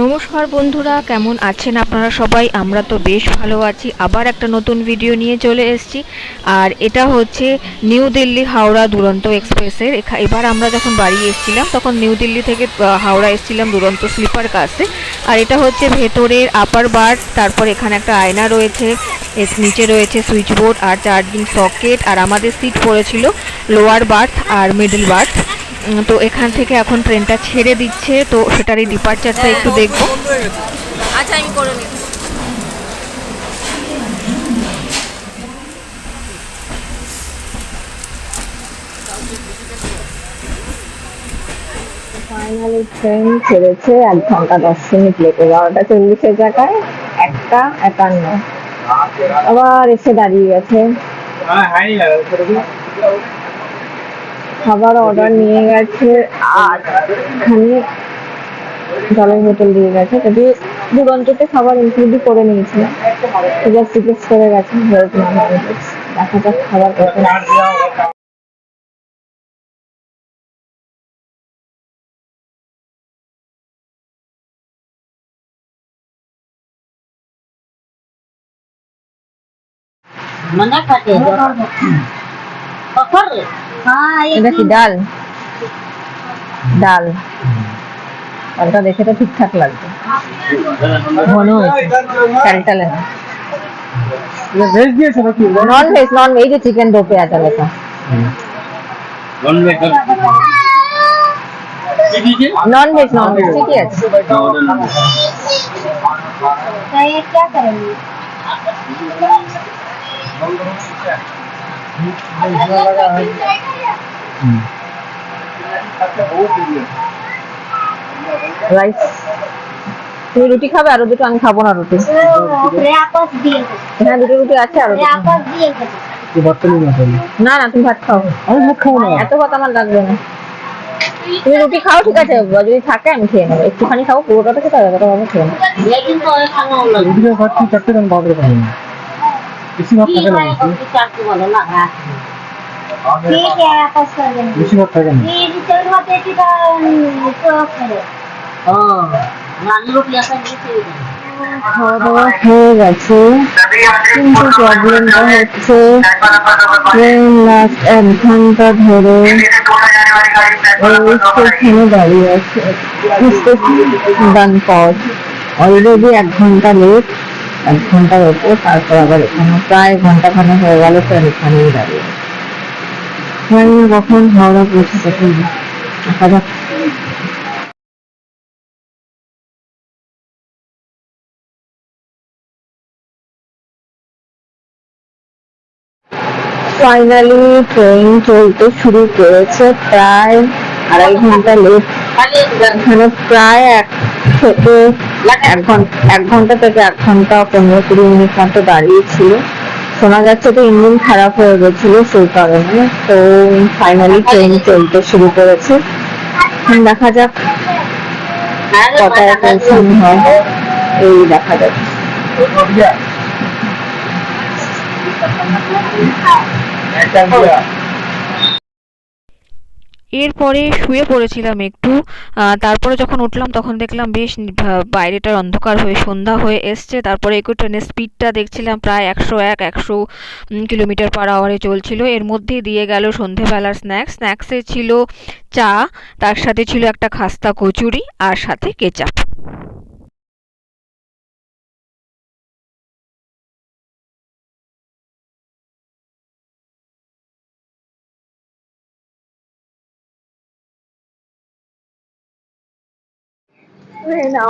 নমস্কার বন্ধুরা, কেমন আছেন আপনারা সবাই? আমরা তো বেশ ভালো আছি। আবার একটা নতুন ভিডিও নিয়ে চলে এসেছি। আর এটা হচ্ছে নিউ দিল্লি হাওড়া দুরন্ত এক্সপ্রেসের এবার আমরা যখন বাড়ি এসেছিলাম, তখন নিউ দিল্লি থেকে হাওড়া এসেছিলাম দুরন্ত স্লিপার কাছে আর এটা হচ্ছে ভেতরের আপার বার্থ তারপর এখানে একটা আয়না রয়েছে এর নিচে রয়েছে সুইচ বোর্ড আর চার্জিং সকেট আর আমাদের সিট পড়েছিল লোয়ার বার্থ আর মিডল বার্থ তো এখান থেকে এখন ট্রেনটা ছেড়ে দিচ্ছে তো সেটারই ডিপার্চারটা একটু দেখব। আচ্ছা আমি করে নিচ্ছি। ফাইনালি ট্রেন ছেড়েছে এক ঘণ্টা দশ মিনিট লেগে এগারোটা চল্লিশের জায়গায় একটা একান্ন। আবার এসে দাঁড়িয়ে গেছে। খাবার অর্ডার নিয়ে গেছে আর এখানে জলের বোতল দিয়ে গেছে তবে দুরন্ততে খাবার ইনক্লুডই করে নিয়েছিল সুগার জিজ্ঞেস করে গেছে ভেজ নন ভেজ দেখা যাক খাবার কত मना खाते पकड़ हाँ ये এটা কি ডাল ডাল ডালটা দেখে তো ঠিকঠাক লাগবে ঘন হয়েছে টালটালে না ভেজ দিয়েছে নাকি non veg non veg chicken দো পেঁয়াজ লেখা নন ভেজ কি দিয়েছে নন ভেজ নন ভেজ ঠিকই আছে ये क्या करेंगे রাইস তুমি রুটি খাবে আরো দুটো আমি খাবো না রুটি वापस दिए হ্যাঁ দুটো রুটি আছে আরো দুটো। वापस दिए কি বর্তমানে মতন না না তুমি ভাত খাও আমি ভাত খাবো না এত ভাত আমার লাগবে না তুমি রুটি খাও ঠিক আছে যদি থাকে আমি খেয়ে নেবো একটুখানি খাবো পুরোটা তো খেতে হবে ওটা আমি খেয়ে নেবো लेकिन तो ये खाना हम लोग রুটিটা খাচ্ছি চারটে দাম ভাত খাবো না কিন্তু প্রবলেমটা হচ্ছে ট্রেন লাস্ট এক ঘণ্টা ধরে দাঁড়িয়ে আছে। পথ অলরেডি এক ঘণ্টা লেট এক ঘণ্টার ওপর তারপর আবার এখানে প্রায় ঘণ্টা খানে হয়ে গেল ট্রেন এখানেই দাঁড়িয়ে। কখন হাওড়া পৌঁছাতে পারবে দেখা যাক। ফাইনালি ট্রেন চলতে শুরু করেছে প্রায় আড়াই ঘণ্টা লেট এখানে প্রায় এক থেকে এক ঘণ্টা এক ঘণ্টা থেকে এক ঘণ্টা পনেরো কুড়ি মিনিট মতো দাঁড়িয়ে ছিল। শোনা যাচ্ছে তো ইঞ্জিন খারাপ হয়ে গেছিল সেই কারণে। তো ফাইনালি ট্রেন চলতে শুরু করেছে। দেখা যাক কটায় পৌঁছানো হয়। এই দেখা যাচ্ছে এরপরে শুয়ে পড়েছিলাম একটু তারপরে যখন উঠলাম তখন দেখলাম বেশ বাইরেটার অন্ধকার হয়ে সন্ধ্যা হয়ে এসছে। তারপরে একটু ট্রেনের স্পিডটা দেখছিলাম প্রায় একশো এক, একশো কিলোমিটার পার আওয়ারে চলছিল। এর মধ্যে দিয়ে গেল সন্ধেবেলার স্ন্যাক্স স্ন্যাক্সে ছিল চা, তার সাথে ছিল একটা খাস্তা কচুরি আর সাথে কেচাপ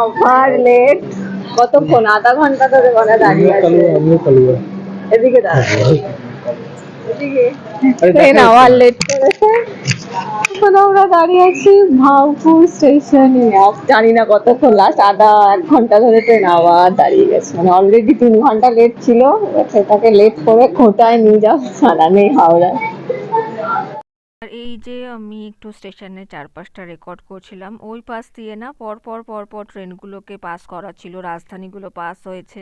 ওভার লেট। কতক্ষণ? আধা ঘণ্টা ধরে ওরা দাঁড়িয়ে আছে। আমিও কালুয়া এদিকে দাঁড়াও। এদিকে। ট্রেন দেখো। লেট করেছে এখন আমরা দাঁড়িয়ে আছি ভাউপুর স্টেশনে। জানি না কতক্ষণ লাস্ট আধা এক ঘণ্টা ধরে ট্রেন আবার দাঁড়িয়ে গেছে। মানে অলরেডি তিন ঘণ্টা লেট ছিল এবার সেটাকে লেট করে খোঁটায় নিয়ে যাও জানা নেই হাওড়ায়। আর এই যে আমি একটু স্টেশনের চারপাশটা রেকর্ড করছিলাম, ওই পাশ দিয়ে না পর পর পর পর ট্রেনগুলোকে পাস করা ছিল, রাজধানীগুলো পাস হয়েছে।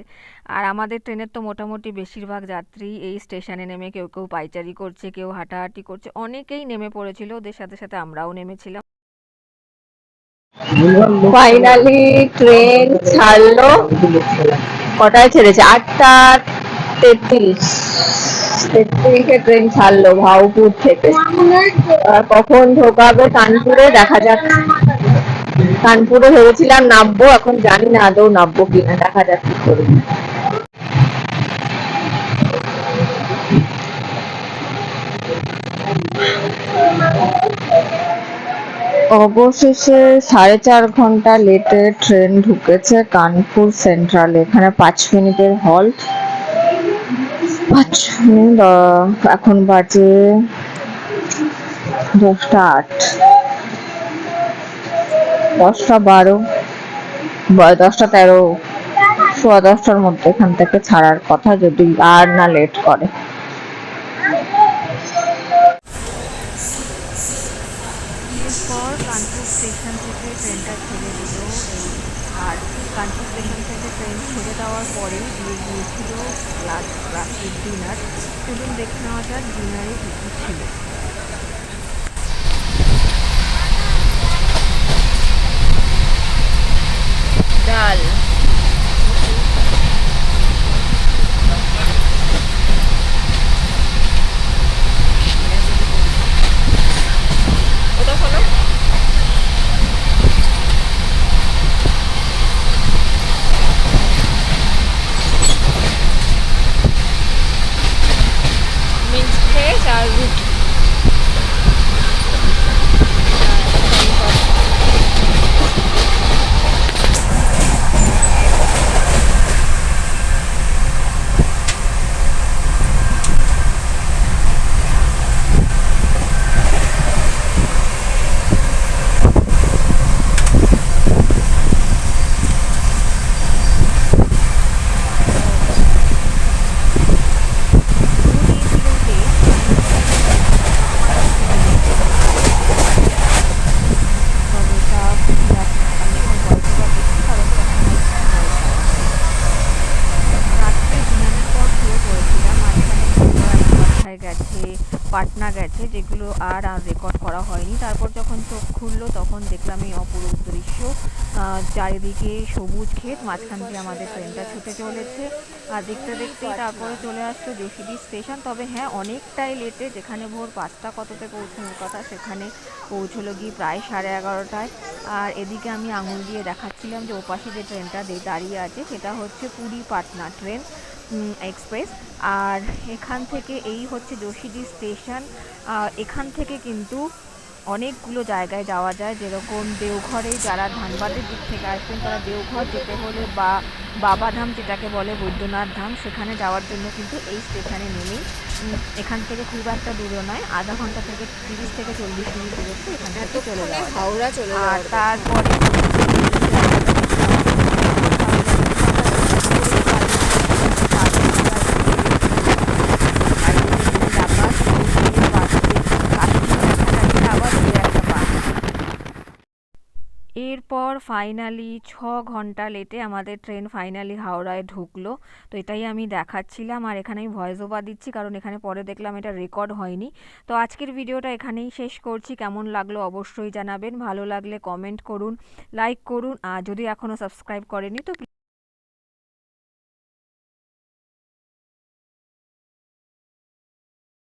আর আমাদের ট্রেনের তো মোটামুটি বেশিরভাগ যাত্রী এই স্টেশনে নেমে কেউ কেউ পাইচারি করছে, কেউ হাঁটাহাঁটি করছে, অনেকেই নেমে পড়েছিল, ওদের সাথে সাথে আমরাও নেমেছিলাম। ফাইনালি ট্রেন ছাড়লো। কটায় ছেড়েছে? আটটা তেত্রিশ। তেত্রিশে ট্রেন ছাড়লো ভাউপুর থেকে। কখন ঢোকাবে কানপুরে দেখা যাক। কানপুরে ভেবেছিলাম এখন জানি না আদৌ কিনা, দেখা যাক কি করব অবশেষে সাড়ে চার ঘণ্টা লেটে ট্রেন ঢুকেছে কানপুর সেন্ট্রাল এখানে পাঁচ মিনিটের হল্ট এখন বাজে দশটা আট। দশটা বারো দশটা তেরো, সোয়া দশটার মধ্যে এখান থেকে ছাড়ার কথা যদি আর না লেট করে। কানপুর স্টেশন থেকে ট্রেনটা ছেড়ে দিল আর কানপুর স্টেশন থেকে ট্রেন ছেড়ে দেওয়ার পরে দিয়ে গিয়েছিল রাত্রির ডিনার চলুন দেখে নেওয়া যাক ডিনারে কী কী ছিল। ডাল ওটা হলো মিক্স ভেজ আর রুটি গেছে পাটনা গেছে, যেগুলো আর আর রেকর্ড করা হয়নি। তারপর যখন চোখ খুললো, তখন দেখলাম এই অপরূপ দৃশ্য। চারিদিকে সবুজ ক্ষেত, মাঝখান দিয়ে আমাদের ট্রেনটা ছুটে চলেছে। আর দেখতে দেখতেই তারপরে চলে আসলো জেসিডি স্টেশন তবে হ্যাঁ অনেকটাই লেটে যেখানে ভোর পাঁচটা কততে পৌঁছানোর কথা, সেখানে পৌঁছলো গিয়ে প্রায় সাড়ে এগারোটায়। আর এদিকে আমি আঙুল দিয়ে দেখাচ্ছিলাম যে ওপাশে যে ট্রেনটা দাঁড়িয়ে আছে, সেটা হচ্ছে পুরী পাটনা ট্রেন এক্সপ্রেস আর এখান থেকে এই হচ্ছে যোশীদি স্টেশন এখান থেকে কিন্তু অনেকগুলো জায়গায় যাওয়া যায়। যেরকম দেওঘরে যারা ধানবাদের দিক থেকে আসবেন তারা দেওঘর যেতে হলে বা বাবাধাম যেটাকে বলে বৈদ্যনাথ ধাম সেখানে যাওয়ার জন্য কিন্তু এই স্টেশনে নেমেই এখান থেকে খুব একটা দূরে নয় আধা ঘণ্টা থেকে তিরিশ থেকে চল্লিশ মিনিট দূরত্ব এখান থেকে চলে যাওয়া যায়। হাওড়া চলে আর তারপরে ফাইনালি ছ ঘণ্টা লেটে আমাদের ট্রেন ফাইনালি হাওড়ায় ঢুকলো। তো এটাই আমি দেখাচ্ছিলাম আর এখানে আমি ভয়েস ওভার দিচ্ছি কারণ এখানে পরে দেখলাম এটা রেকর্ড হয়নি। তো আজকের ভিডিওটা এখানেই শেষ করছি। কেমন লাগল অবশ্যই জানাবেন। ভালো লাগলে কমেন্ট করুন লাইক করুন। আর যদি এখনও সাবস্ক্রাইব করেনি তো